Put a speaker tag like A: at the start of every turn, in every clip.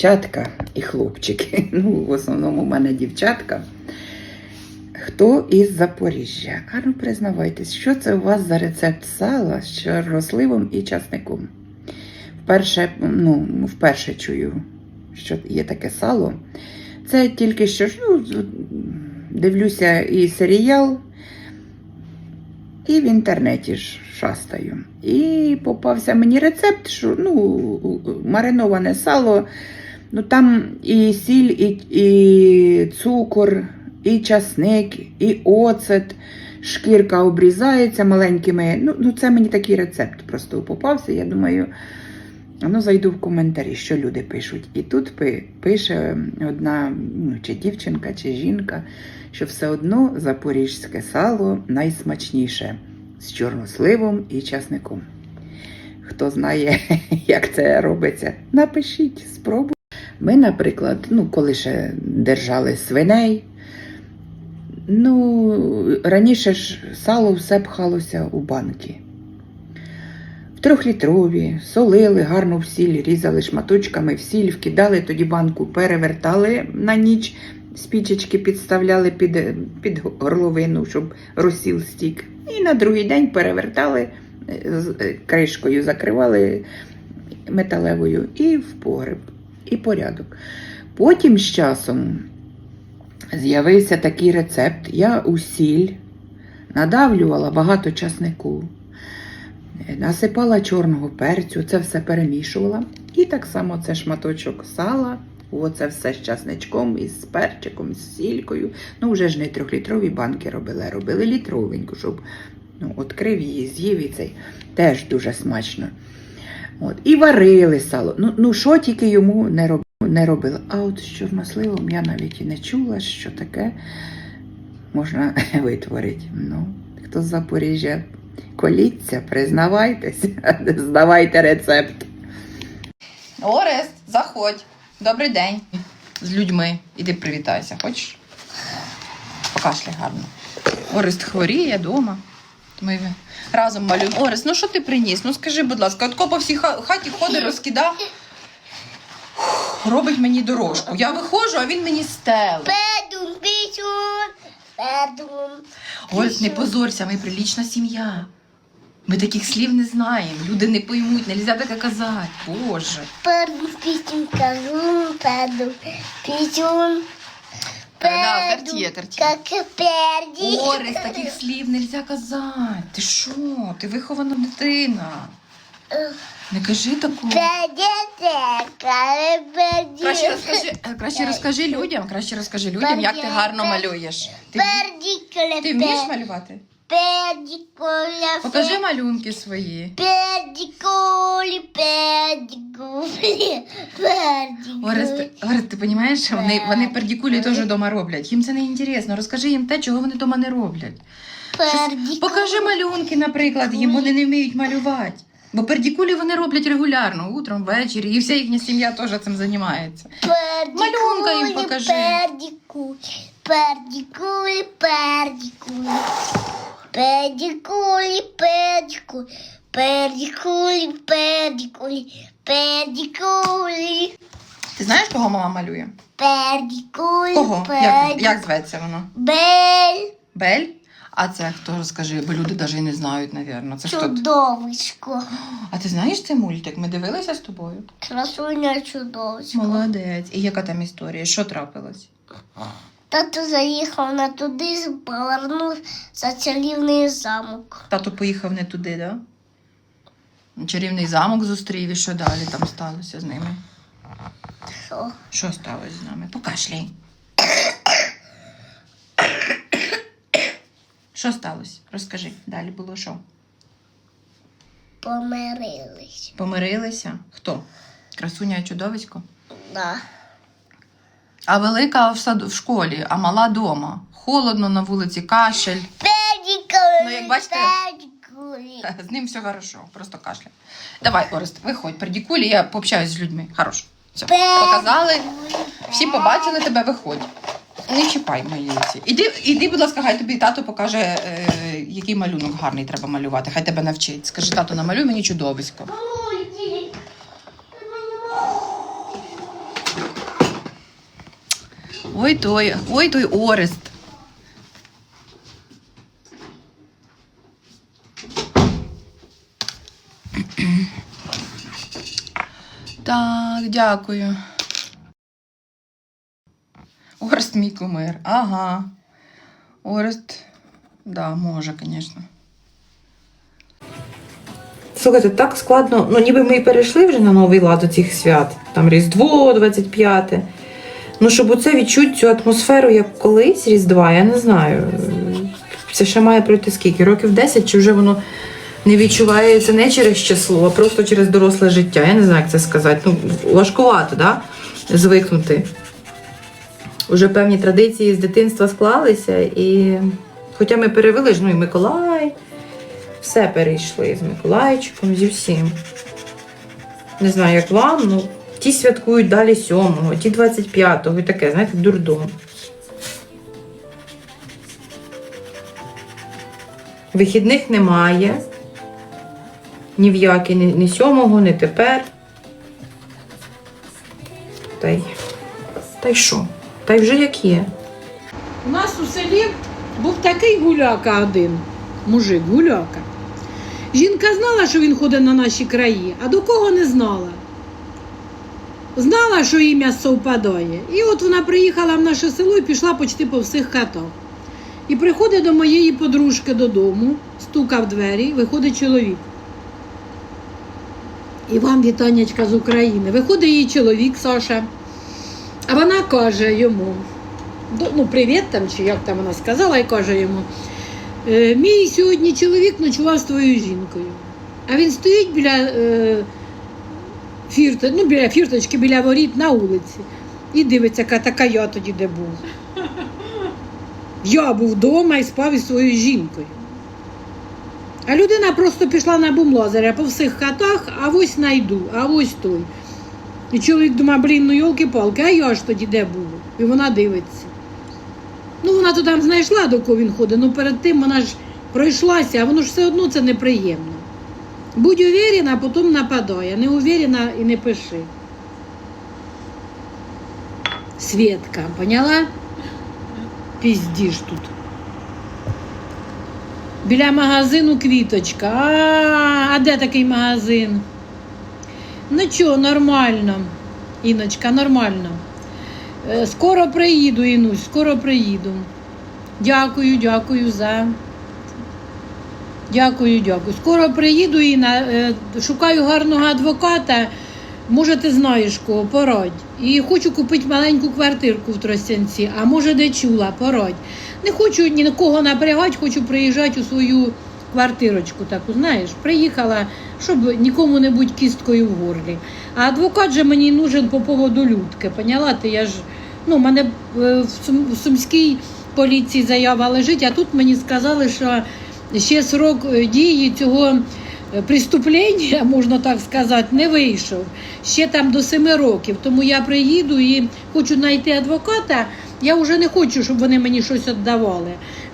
A: дівчатка і хлопчики. Ну, в основному у мене дівчатка. Хто із Запоріжжя? А ну признавайтесь, що це у вас за рецепт сала з чорносливом і часником? Вперше, ну, вперше чую, що є таке сало. Це тільки що ну, дивлюся і серіал, і в інтернеті ж шастаю. І попався мені рецепт, що ну, мариноване сало, ну там і сіль, і, і цукор, і часник, і оцет, шкірка обрізається маленькими. Ну, ну це мені такий рецепт просто попався. Я думаю, ну зайду в коментарі, що люди пишуть. І тут пише одна ну, чи дівчинка, чи жінка, що все одно запорізьке сало найсмачніше з чорносливом і часником. Хто знає, як це робиться, напишіть, спробуйте. Ми, наприклад, ну, коли ще держали свиней, ну, раніше ж сало все пхалося у банки. В трьохлітрові, солили гарно в сіль, різали шматочками в сіль, вкидали тоді банку, перевертали на ніч, спічечки підставляли під, під горловину, щоб розсіл стік. І на другий день перевертали, е, кришкою закривали металевою і в погреб, і порядок. Потім з часом з'явився такий рецепт. Я у сіль надавлювала багато часнику, насипала чорного перцю, це все перемішувала. І так само це шматочок сала, оце все з часничком, із перчиком, з сількою. Ну, вже ж не трьохлітрові банки робили, робили літровеньку, щоб ну, відкрив її, з'їв і цей. Теж дуже смачно. От. І варили сало. Ну, ну що тільки йому не робили. Не робила. А от з чорносливом я навіть і не чула, що таке можна витворити. Ну, хто з Запоріжжя, коліться, признавайтесь, здавайте рецепт.
B: Орест, заходь. Добрий день. З людьми. Іди привітайся, хочеш? Покашляй гарно. Орест хворіє вдома. Ми разом малюємо. Орест, ну що ти приніс? Ну скажи, будь ласка, от по всій хаті ходить, розкидав. Робить мені дорожку. Я виходжу, а він мені стелить.
C: Педум, пісюн, педум.
B: Орест, не позорся, ми прилічна сім'я. Ми таких слів не знаємо. Люди не поймуть, нельзя таке казати. Боже.
C: Педум, пісюн, кажун, педум, пісюн.
B: Да, карт'є, карт'є.
C: Перді.
B: Орес, таких слів нельзя казати. Ти що? Ти вихована дитина. Не кажи такого. Краще розкажи, краще розкажи людям, краще розкажи людям, як ти гарно малюєш. Ти, ти вмієш малювати? Покажи малюнки свої.
C: Перді, колі, перді, колі, перді,
B: Орес,
C: колі.
B: ти- розумієш, що вони, вони пердікулі теж вдома роблять. Їм це не інтересно. Розкажи їм те, чого вони вдома не роблять.
C: Перді,
B: Покажи малюнки, наприклад, їм вони не вміють малювати. Бо пердікулі вони роблять регулярно, утром, ввечері, і вся їхня сім'я теж цим займається. Малюнка їм покажи.
C: Перді, колі, перді, колі, перді, колі. Перді, колі,
B: Ти знаєш, кого мама малює?
C: Перді,
B: Кого? Як, як зветься воно?
C: Бель,
B: Бель? А це хто скажи, бо люди навіть і не знають, напевно. Це хто?
C: чудовисько.
B: А ти знаєш цей мультик? Ми дивилися з тобою?
C: Красуня чудовисько.
B: Молодець. І яка там історія? Що трапилось?
C: Тато заїхав на туди, повернув за чарівний замок.
B: Тато поїхав не туди, да? Чарівний замок зустрів і що далі там сталося з ними?
C: Що?
B: Що сталося з нами? Покашляй. Що сталося? Розкажи. Далі було що?
C: Помирились.
B: Помирилися? Хто? Красуня і чудовисько?
C: Да.
B: А велика в саду в школі, а мала дома. Холодно на вулиці, кашель.
C: Педикули,
B: Ну, як бачите-
C: педикули.
B: З ним все хорошо, просто кашля. Давай, Орест, виходь, придікулі, я пообщаюсь з людьми. Хорошо. Все. Показали, всі побачили тебе, виходь. Не чіпай мої ці. Іди, іди, будь ласка, хай тобі тато покаже, е, який малюнок гарний треба малювати. Хай тебе навчить. Скажи, тато, намалюй мені чудовисько.
D: Ой той, ой той Орест. Так, дякую. Орест мій кумир. Ага. Орест, да, може, звісно.
B: Слухайте, так складно. Ну, ніби ми і перейшли вже на новий лад у цих свят. Там Різдво, 25. Ну, щоб оце відчути цю атмосферу, як колись Різдва, я не знаю. Це ще має пройти скільки? Років 10, чи вже воно не відчувається не через число, а просто через доросле життя. Я не знаю, як це сказати. Ну, важкувато, да? Звикнути. Уже певні традиції з дитинства склалися, і хоча ми перевели ж, ну і Миколай, все перейшли з Миколайчиком, зі всім. Не знаю, як вам, ну ті святкують далі 7-го, ті 25-го і таке, знаєте, дурдом. Вихідних немає. Ні в які, ні, ні 7-го, ні тепер. Та й. Та й що? Та й вже як є.
E: У нас у селі був такий гуляка один, мужик, гуляка. Жінка знала, що він ходить на наші краї, а до кого не знала. Знала, що ім'я совпадає. І от вона приїхала в наше село і пішла почти по всіх хатах. І приходить до моєї подружки додому, стука в двері, виходить чоловік. Іван Вітанячка з України. Виходить її чоловік Саша. А вона каже йому: ну, привіт там, чи як там вона сказала, і каже йому: «Е, мій сьогодні чоловік ночував з твоєю жінкою. А він стоїть біля е, ну, біля фірточки, біля воріт на вулиці. І дивиться, яка така я тоді де був. Я був вдома і спав із своєю жінкою. А людина просто пішла на бумлазаря по всіх хатах, а ось найду, а ось той. І чоловік думає, блін, ну йолки-палки, а я ж тоді де був? І вона дивиться. Ну, вона то там знайшла, до кого він ходить, ну перед тим вона ж пройшлася, а воно ж все одно це неприємно. Будь уверена, а потім нападай, а не уверена і не пиши. Светка, поняла? Піздіш тут. Біля магазину квіточка. А, а де такий магазин? Ну чого, нормально, Іночка, нормально. Е, Скоро приїду, Інусь, скоро приїду. Дякую, дякую за. Дякую, дякую. Скоро приїду, Інна. Е, Шукаю гарного адвоката. Може, ти знаєш кого, порадь. І хочу купити маленьку квартирку в Тростянці, а може, де чула, порадь. Не хочу ні на кого напрягати, хочу приїжджати у свою квартирочку таку, знаєш, приїхала, щоб нікому не будь кісткою в горлі. А адвокат же мені нужен по поводу людки. Поняла ти? Я ж ну, мене е, в Сум- в Сумській поліції заява лежить, а тут мені сказали, що ще срок е, дії цього е, преступлення, можна так сказати, не вийшов. Ще там до семи років. Тому я приїду і хочу знайти адвоката. Я вже не хочу, щоб вони мені щось віддавали.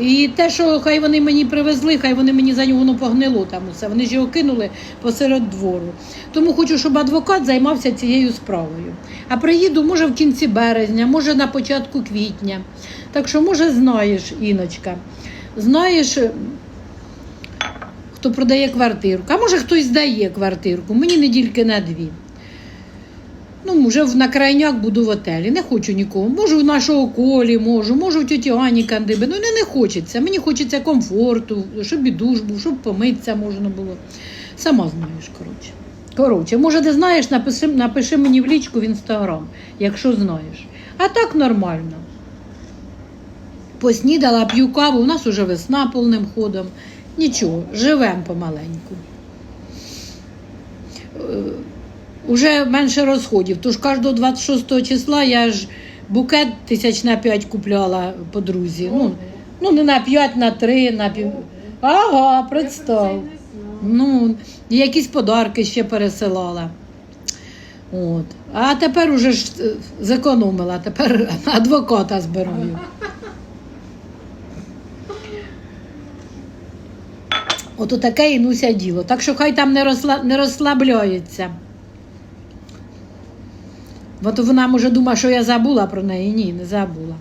E: І те, що хай вони мені привезли, хай вони мені за нього воно погнило там усе. Вони ж його кинули посеред двору. Тому хочу, щоб адвокат займався цією справою. А приїду, може, в кінці березня, може на початку квітня. Так що, може, знаєш, Іночка, знаєш, хто продає квартирку. А може хтось здає квартирку, мені недільки на дві. Ну, вже на крайняк буду в готелі. Не хочу нікого. Можу в нашого колі, можу, можу в тіті Ані Кандиби. Ну не, не хочеться. Мені хочеться комфорту, щоб і душ був, щоб помитися можна було. Сама знаєш, коротше. Коротше, може, ти знаєш, напиши, напиши мені в лічку в інстаграм, якщо знаєш. А так нормально. Поснідала, п'ю каву, у нас уже весна повним ходом. Нічого, живемо помаленьку. Уже менше розходів. Тож кожного 26 числа я ж букет тисяч на 5 купляла подрузі. Ну, ну не на 5, на 3, на пів. Ага, представ. Ну, і якісь подарки ще пересилала. От. А тепер уже ж е, зекономила, тепер адвоката збираю. Ото таке інуся діло. Так що хай там не, розсла... розслабляється. От вона може думає, що я забула про неї. Ні, не забула.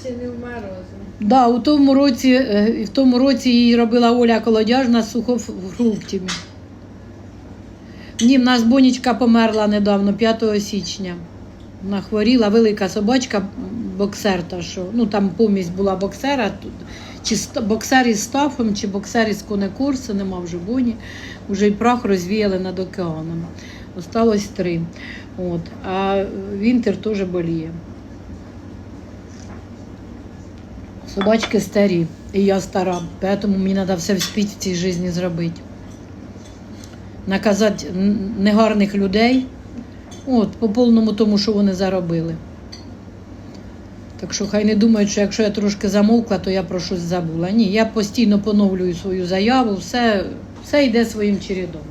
F: Ще не вмерла.
E: Да, у тому році, е, в тому році її робила Оля Колодяжна з сухофруктами. Ні, в нас бонічка померла недавно, 5 січня. Вона хворіла, велика собачка, боксер, та що. Ну там помість була боксера, тут- чи боксер із стафом, чи боксер із конекурсу, нема вже боні. Вже й прах розвіяли над океаном. Осталось три. От. А Вінтер теж боліє. Собачки старі, і я стара, тому мені треба все вспіть в цій житті зробити. Наказати негарних людей от, по повному тому, що вони заробили. Так що хай не думають, що якщо я трошки замовкла, то я про щось забула. Ні, я постійно поновлюю свою заяву, все, все йде своїм чередом.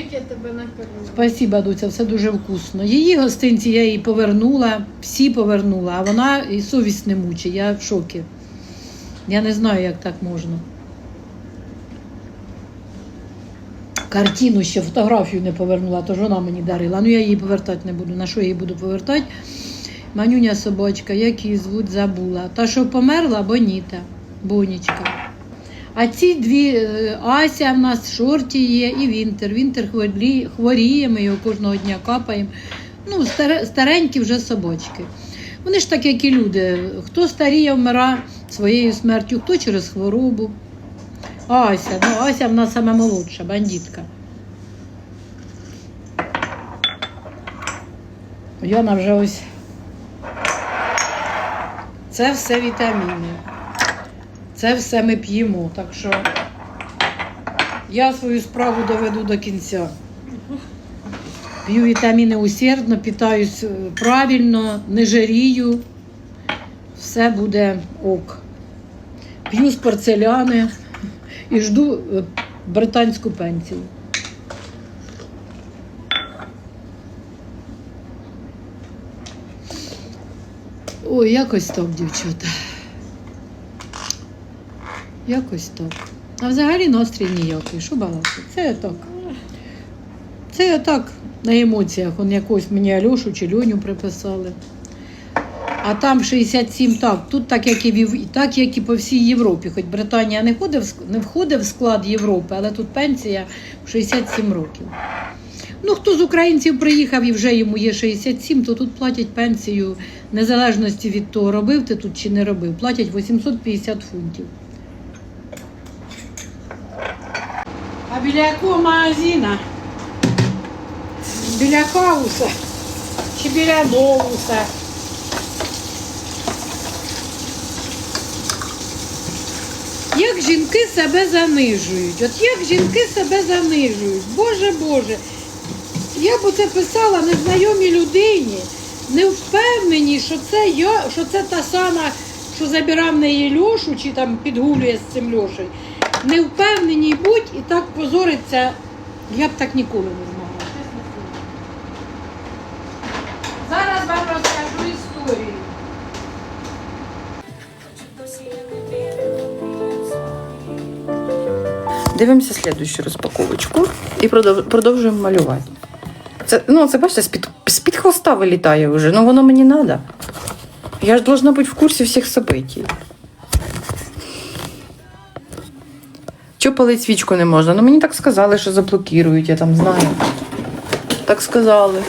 F: Як я тебе накормила?
E: Спасіба, Дуця, все дуже вкусно. Її гостинці я їй повернула, всі повернула, а вона і совість не мучить. Я в шокі. Я не знаю, як так можна. Картину ще фотографію не повернула, тож вона мені дарила. Ну я її повертати не буду. На що я її буду повертати? Манюня собачка, як її звуть, забула. Та, що померла, Боніта, Бонічка. А ці дві е, Ася в нас шорті є і Вінтер. Вінтер хворі- хворіє, ми його кожного дня капаємо. Ну, старе- старенькі вже собачки. Вони ж так, як і люди. Хто старіє, вмира своєю смертю, хто через хворобу. Ася, ну Ася в нас саме молодша, бандитка. Яна вже ось. Це все вітаміни. Це все ми п'ємо. Так що я свою справу доведу до кінця. П'ю вітаміни усердно, питаюсь е, правильно, не жарію. Все буде ок. П'ю з порцеляни і жду е, британську пенсію. Ой, якось так, дівчата. Якось так. А взагалі настрій ніякий. Що балакати? Це так. Це так на емоціях. Он якось мені Альошу чи Льоню приписали. А там 67 так. Тут так, як і, в так, як і по всій Європі. Хоч Британія не входить, в не входить в склад Європи, але тут пенсія в 67 років. Ну, хто з українців приїхав і вже йому є 67, то тут платять пенсію незалежності від того, робив ти тут чи не робив. Платять 850 фунтів. Біля якого магазина? Біля хауса чи біля доуса? Як жінки себе занижують? От як жінки себе занижують? Боже Боже. Я б це писала незнайомій людині, не впевнені, що це я, що це та сама, що забирав неї Льошу, чи там підгулює з цим Льошею. Не впевнені будь і так позориться, я б так ніколи не змогла. Зараз вам розкажу історію.
B: Дивимося слідущу розпаковочку і продовжуємо малювати. Це, ну, це бачите, з-під, з-під хвоста вилітає вже, ну воно мені треба. Я ж должна бути в курсі всіх событий. Чого палити свічку не можна? Ну мені так сказали, що заблокують, я там знаю. Так сказали.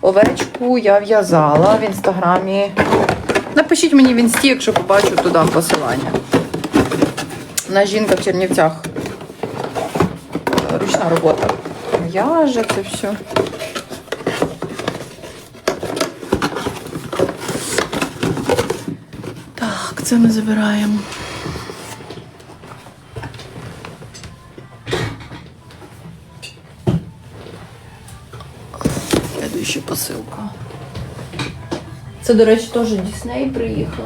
B: Овечку я в'язала в інстаграмі. Напишіть мені в інсті, якщо побачу, то дам посилання. На жінка в Чернівцях. Ручна робота. В'яже це все. Так, це ми забираємо. Це, до речі, теж Дісней приїхав.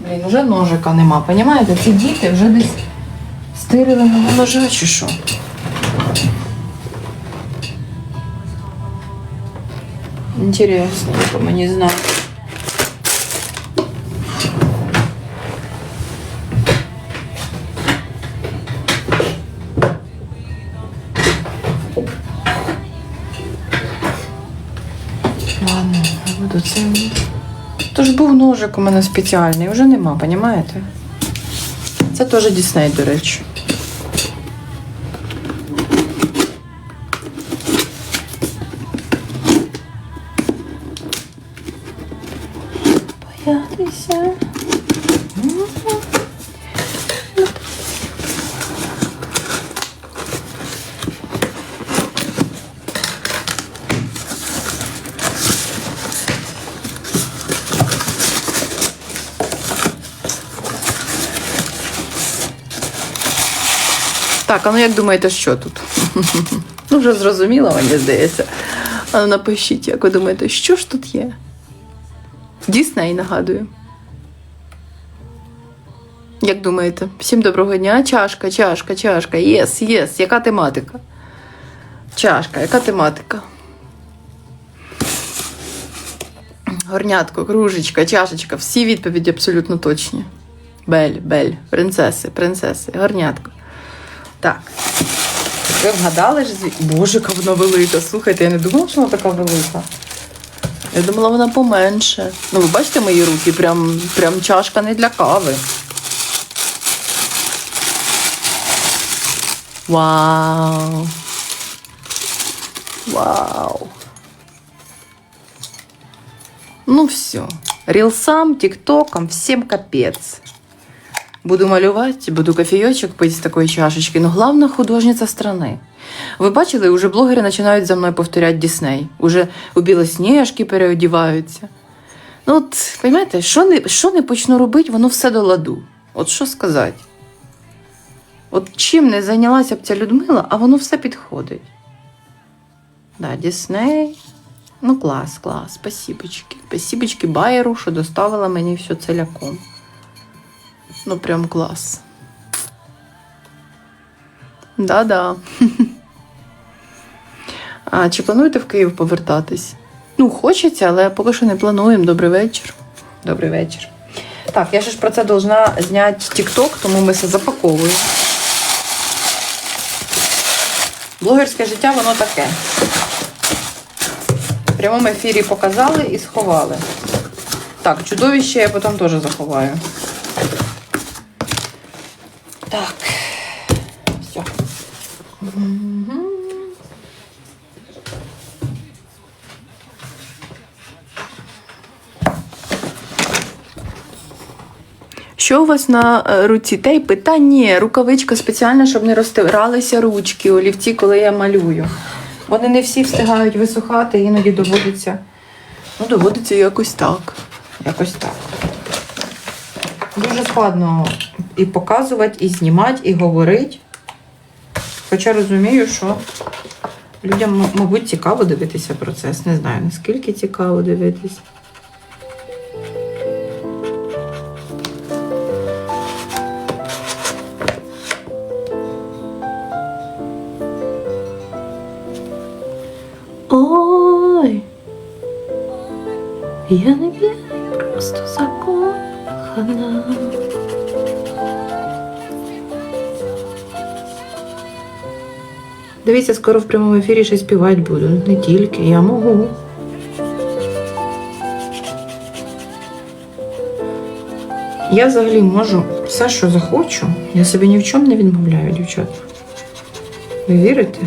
B: Блін, вже ножика нема, понімаєте? Ці діти вже десь стирили мого ножа чи що. Інтересно, мені знає. Ножик у мене спеціальний, вже нема, понімаєте? Це теж Дісней, до речі. Боятися. Так, а ну як думаєте, що тут? ну, вже зрозуміло, мені здається. А ну напишіть, як ви думаєте, що ж тут є? Дісней, нагадую. Як думаєте? Всім доброго дня. Чашка, чашка, чашка. Єс, єс. Яка тематика? Чашка, яка тематика? Горнятко, кружечка, чашечка. Всі відповіді абсолютно точні. Бель, бель, принцеси, принцеси, горнятко. Так. Ви вгадали ж зві... Боже, яка вона велика. Слухайте, я не думала, що вона така велика. Я думала, вона поменше. Ну, ви бачите мої руки, прям, прям чашка не для кави. Вау. Вау. Ну все. Рилсам, тиктоком, всем капец. Буду малювати, буду кофійочок пити з такої чашечки. Ну, главна художниця страни. Ви бачили, уже блогери починають за мною повторяти Дісней. Уже у білосніжки переодіваються. Ну, от, розумієте, що не, що не почну робити, воно все до ладу. От що сказати? От чим не зайнялася б ця Людмила, а воно все підходить. Да, Дісней. Ну, клас, клас. Спасибочки. Спасибочки Байеру, що доставила мені все целяком. Ну, прям клас. Да-да. А чи плануєте в Київ повертатись? Ну, хочеться, але поки що не плануємо. Добрий вечір. Добрий вечір. Так, я ще ж про це должна зняти TikTok, тому ми все запаковуємо. Блогерське життя, воно таке. В прямому ефірі показали і сховали. Так, чудовище я потім теж заховаю. Так. Все. Що у вас на е, руці? Тейпи? Та ні, рукавичка спеціальна, щоб не розтиралися ручки, олівці, коли я малюю. Вони не всі встигають висухати, іноді доводиться. Ну, доводиться якось так. Якось так. Дуже складно і показувати, і знімати, і говорити. Хоча розумію, що людям, мабуть, цікаво дивитися процес. Не знаю, наскільки цікаво дивитися. Ой, я не п'яна, просто закохана. Дивіться, скоро в прямому ефірі ще співати буду. Не тільки, я можу. Я взагалі можу все, що захочу. Я собі ні в чому не відмовляю, дівчата. Ви вірите?